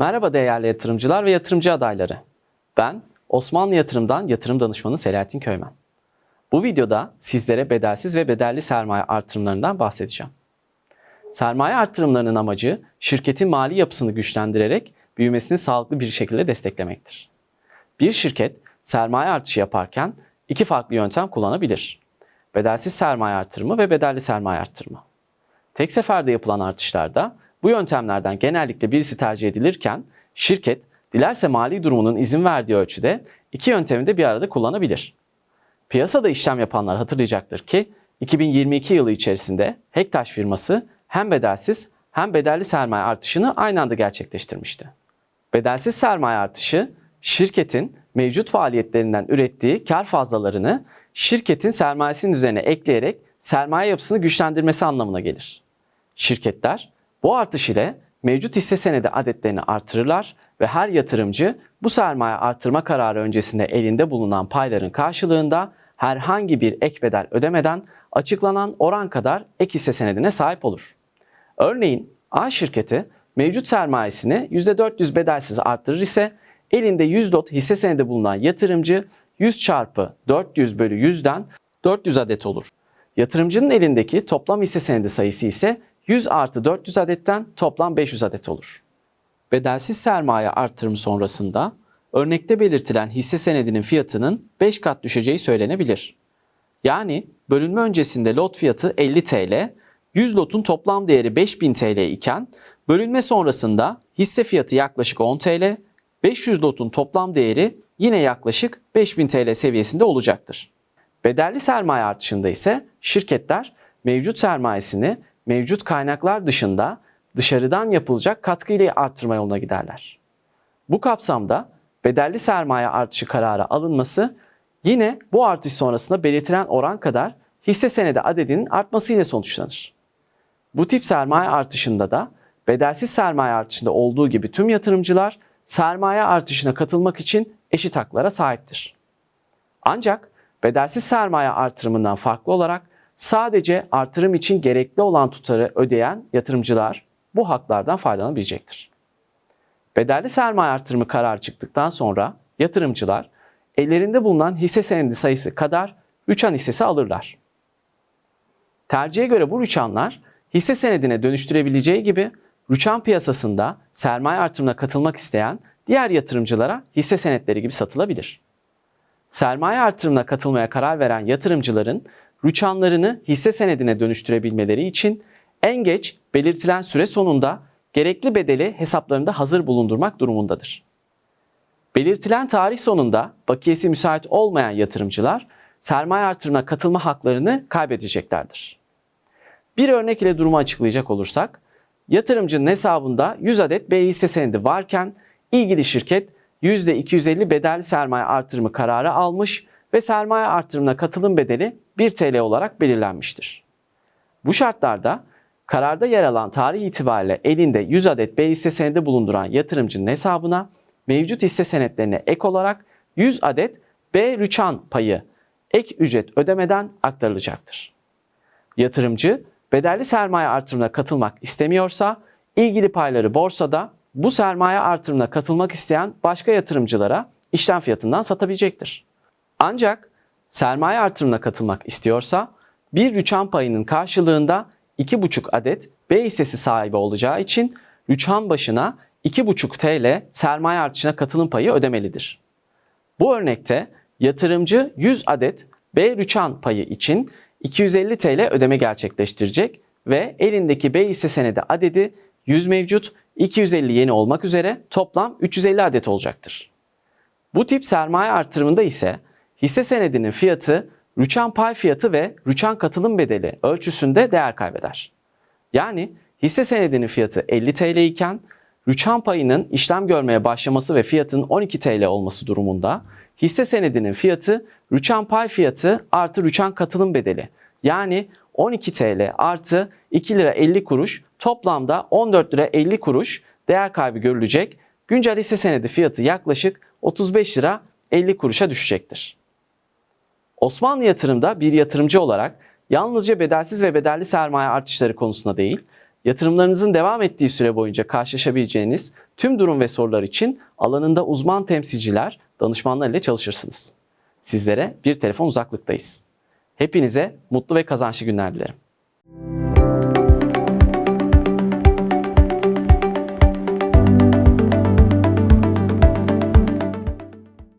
Merhaba değerli yatırımcılar ve yatırımcı adayları. Ben Osmanlı Yatırım'dan yatırım danışmanı Selahattin Köymen. Bu videoda sizlere bedelsiz ve bedelli sermaye artırımlarından bahsedeceğim. Sermaye artırımlarının amacı şirketin mali yapısını güçlendirerek büyümesini sağlıklı bir şekilde desteklemektir. Bir şirket sermaye artışı yaparken iki farklı yöntem kullanabilir. Bedelsiz sermaye artırımı ve bedelli sermaye artırımı. Tek seferde yapılan artışlarda bu yöntemlerden genellikle birisi tercih edilirken şirket dilerse mali durumunun izin verdiği ölçüde iki yöntemi de bir arada kullanabilir. Piyasada işlem yapanlar hatırlayacaktır ki 2022 yılı içerisinde Hektaş firması hem bedelsiz hem bedelli sermaye artışını aynı anda gerçekleştirmişti. Bedelsiz sermaye artışı şirketin mevcut faaliyetlerinden ürettiği kar fazlalarını şirketin sermayesinin üzerine ekleyerek sermaye yapısını güçlendirmesi anlamına gelir. Şirketler bu artış ile mevcut hisse senedi adetlerini artırırlar ve her yatırımcı bu sermaye artırma kararı öncesinde elinde bulunan payların karşılığında herhangi bir ek bedel ödemeden açıklanan oran kadar ek hisse senedine sahip olur. Örneğin A şirketi mevcut sermayesini %400 bedelsiz arttırır ise elinde 100 lot hisse senedi bulunan yatırımcı 100 çarpı 400 bölü 100'den 400 adet olur. Yatırımcının elindeki toplam hisse senedi sayısı ise 100 artı 400 adetten toplam 500 adet olur. Bedelsiz sermaye artırımı sonrasında örnekte belirtilen hisse senedinin fiyatının 5 kat düşeceği söylenebilir. Yani bölünme öncesinde lot fiyatı 50 TL, 100 lotun toplam değeri 5000 TL iken bölünme sonrasında hisse fiyatı yaklaşık 10 TL, 500 lotun toplam değeri yine yaklaşık 5000 TL seviyesinde olacaktır. Bedelli sermaye artışında ise şirketler mevcut sermayesini mevcut kaynaklar dışında dışarıdan yapılacak katkı ile arttırma yoluna giderler. Bu kapsamda bedelli sermaye artışı kararı alınması yine bu artış sonrasında belirtilen oran kadar hisse senedi adedinin artması ile sonuçlanır. Bu tip sermaye artışında da bedelsiz sermaye artışında olduğu gibi tüm yatırımcılar sermaye artışına katılmak için eşit haklara sahiptir. Ancak bedelsiz sermaye artırımından farklı olarak sadece artırım için gerekli olan tutarı ödeyen yatırımcılar bu haklardan faydalanabilecektir. Bedelli sermaye artırımı kararı çıktıktan sonra yatırımcılar ellerinde bulunan hisse senedi sayısı kadar rüçhan hissesi alırlar. Tercihe göre bu rüçhanlar hisse senedine dönüştürebileceği gibi rüçhan piyasasında sermaye artırımına katılmak isteyen diğer yatırımcılara hisse senetleri gibi satılabilir. Sermaye artırımına katılmaya karar veren yatırımcıların rüçhanlarını hisse senedine dönüştürebilmeleri için en geç belirtilen süre sonunda gerekli bedeli hesaplarında hazır bulundurmak durumundadır. Belirtilen tarih sonunda bakiyesi müsait olmayan yatırımcılar sermaye artırımına katılma haklarını kaybedeceklerdir. Bir örnek ile durumu açıklayacak olursak, yatırımcının hesabında 100 adet B hisse senedi varken ilgili şirket %250 bedelli sermaye artırımı kararı almış ve sermaye artırımına katılım bedeli 1 TL olarak belirlenmiştir. Bu şartlarda kararda yer alan tarih itibariyle elinde 100 adet B hisse senedi bulunduran yatırımcının hesabına mevcut hisse senetlerine ek olarak 100 adet B rüçhan payı ek ücret ödemeden aktarılacaktır. Yatırımcı bedelli sermaye artırımına katılmak istemiyorsa ilgili payları borsada bu sermaye artırımına katılmak isteyen başka yatırımcılara işlem fiyatından satabilecektir. Ancak sermaye artırımına katılmak istiyorsa bir rüçhan payının karşılığında 2,5 adet B hissesi sahibi olacağı için rüçhan başına 2,5 TL sermaye artışına katılım payı ödemelidir. Bu örnekte yatırımcı 100 adet B rüçhan payı için 250 TL ödeme gerçekleştirecek ve elindeki B hisse senedi adedi 100 mevcut, 250 yeni olmak üzere toplam 350 adet olacaktır. Bu tip sermaye artırımında ise hisse senedinin fiyatı rüçhan pay fiyatı ve rüçhan katılım bedeli ölçüsünde değer kaybeder. Yani hisse senedinin fiyatı 50 TL iken rüçhan payının işlem görmeye başlaması ve fiyatının 12 TL olması durumunda hisse senedinin fiyatı rüçhan pay fiyatı artı rüçhan katılım bedeli yani 12 TL artı 2 lira 50 kuruş toplamda 14 lira 50 kuruş değer kaybı görülecek. Güncel hisse senedi fiyatı yaklaşık 35 lira 50 kuruşa düşecektir. Osmanlı yatırımda bir yatırımcı olarak yalnızca bedelsiz ve bedelli sermaye artışları konusunda değil, Yatırımlarınızın devam ettiği süre boyunca karşılaşabileceğiniz tüm durum ve sorular için alanında uzman temsilciler, danışmanlar ile çalışırsınız. Sizlere bir telefon uzaklıktayız. Hepinize mutlu ve kazançlı günler dilerim.